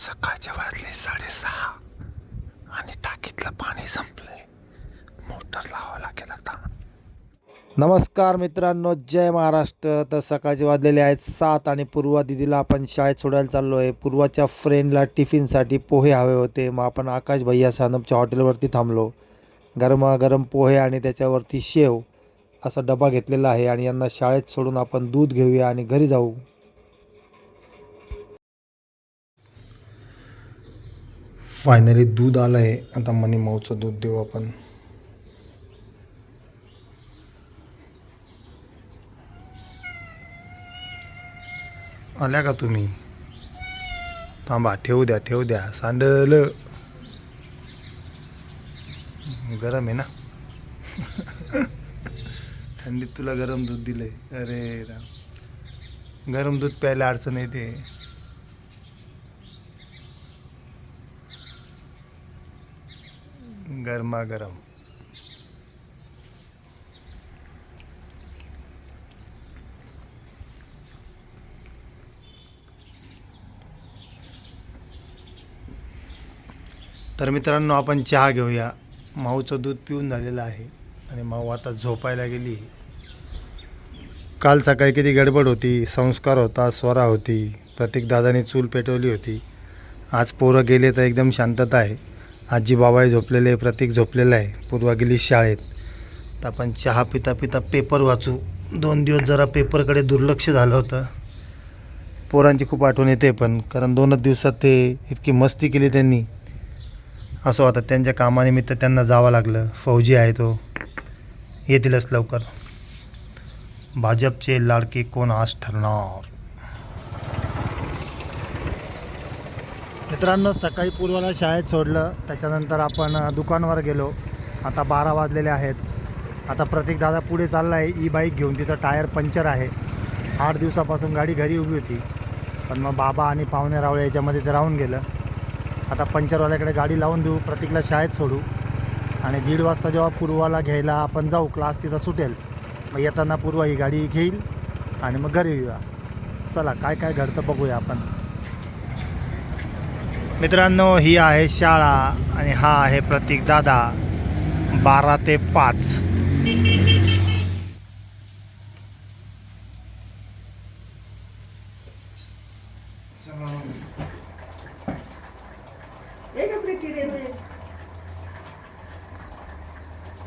सकाळचे वाजले साडेसहा आणि टाकीतलं पाणी संपलंय मोटर लावा लागेल आता. नमस्कार मित्रांनो जय महाराष्ट्र. तर सकाळचे वाजलेले आहेत सात आणि पूर्वा दिदीला आपण शाळेत सोडायला चाललो आहे पूर्वाच्या फ्रेंडला टिफिनसाठी पोहे हवे होते. मग आपण आकाश भैया सानपच्या हॉटेलवरती थांबलो. गरमागरम पोहे आणि त्याच्यावरती शेव असा डबा घेतलेला आहे आणि यांना शाळेत सोडून आपण दूध घेऊया आणि घरी जाऊ. फायनली दूध आलं आहे आता मनी माऊचं दूध देऊ आपण. आल्या का तुम्ही? थांबा ठेवू द्या ठेवू द्या. सांडल. गरम आहे ना? थंडीत तुला गरम दूध दिलंय. अरे राम. गरम दूध प्यायला अडचण येते. गरमागरम. तर मित्रांनो आपण चहा घेऊया. माऊचं दूध पिऊन झालेलं आहे आणि माऊ आता झोपायला गेली. काल सकाळी किती गडबड होती संस्कार होता स्वरा होती प्रत्येक दादाने चूल पेटवली होती. आज पोरं गेले तर एकदम शांतता आहे. आजी बाबाही झोपलेले प्रतीक झोपलेलं आहे. पूर्वा गेली शाळेत. तर आपण चहा पिता पिता पेपर वाचू. दोन दिवस जरा पेपरकडे दुर्लक्ष झालं होतं. पोरांची खूप आठवण येते पण कारण दोनच दिवसात ते इतकी मस्ती केली त्यांनी. असं आता त्यांच्या कामानिमित्त त्यांना जावं लागलं. फौजी आहे तो. येतीलच लवकर. भाजपचे लाडके कोण आज ठरणार? मित्रांनो सकाळी पूर्वाला शाळेत सोडलं त्याच्यानंतर आपण दुकानवर गेलो. आता बारा वाजलेले आहेत. आता प्रतीक दादा पुढे चालला आहे ई बाईक घेऊन तिचं टायर पंक्चर आहे. आठ दिवसापासून गाडी घरी उभी होती. पण मग बाबा आणि पाहुणे रावळे याच्यामध्ये ते राहून गेलं. आता पंक्चरवाल्याकडे गाडी लावून देऊ प्रतीकला शाळेत सोडू. आणि दीड वाजता जेव्हा पूर्वाला घ्यायला आपण जाऊ क्लास तिचा सुटेल मग येताना पूर्वा ही गाडी घेईल आणि मग घरी येऊया. चला काय काय घडतं बघूया आपण. मित्रांनो ही आहे शाळा आणि हा आहे प्रतीक दादा. बारा ते पाच.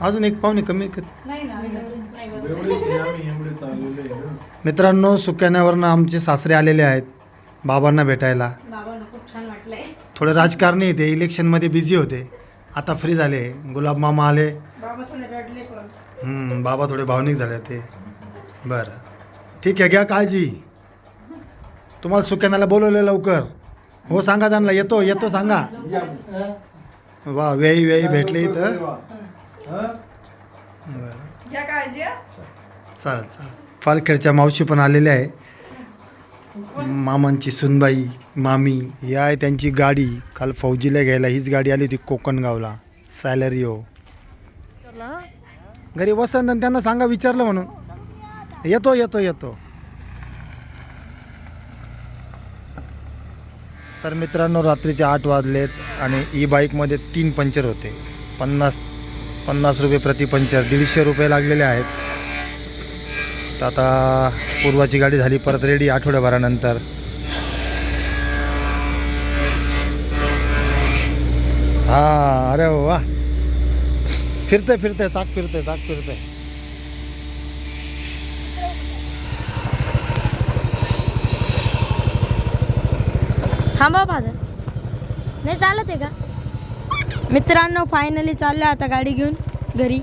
अजून एक पाहुणे कमी कर. नाही ना. मित्रांनो सुक्याण्यावरनं आमचे सासरे आलेले आहेत बाबांना भेटायला बाबांना खूप छान वाटलंय थोडे राजकारणी ते इलेक्शनमध्ये बिझी होते. आता फ्री झाले. गुलाब मामा आले. बाबा थोडे रडले पण. हम्म, बाबा थोडे भावनिक झाले ते बरं. ठीक आहे घ्या काळजी. तुम्हाला सुक्यानाला बोलवलं लवकर. हो सांगा त्यांना. येतो येतो सांगा. वा वेळी वेळी भेटले इथं. बरं. घ्या काळजी हं. चालेल चालेल. पालखेडच्या मावशी पण आलेल्या आहे. मामांची सुनबाई मामी ही आहे त्यांची गाडी. काल फौजीला घ्यायला हीच गाडी आली होती कोकणगावला. सॅलरिओ घरी वसंत आणि त्यांना सांगा विचारलं म्हणून. येतो येतो येतो. तर मित्रांनो रात्रीचे आठ वाजलेत आणि ई बाईकमध्ये तीन पंक्चर होते. पन्नास पन्नास रुपये प्रति पंक्चर दीडशे रुपये लागलेले आहेत. तर आता पूर्वाची गाडी झाली परत रेडी आठवड्याभरानंतर. हा अरे वा. फिरते फिरते चाक फिरते चाक फिरते थांबा फादर नाही चालत आहे का? मित्रांनो फायनली चाललं आता गाडी घेऊन घरी.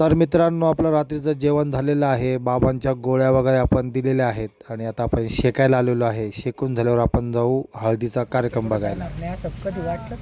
तर मित्रांनो आपलं रात्रीचं जेवण झालेलं आहे. बाबांच्या गोळ्या वगैरे आपण दिलेल्या आहेत. आणि आता आपण शेकायला आलेलो आहे. शेकून झाल्यावर आपण जाऊ हळदीचा कार्यक्रम बघायला. कधी वाटलं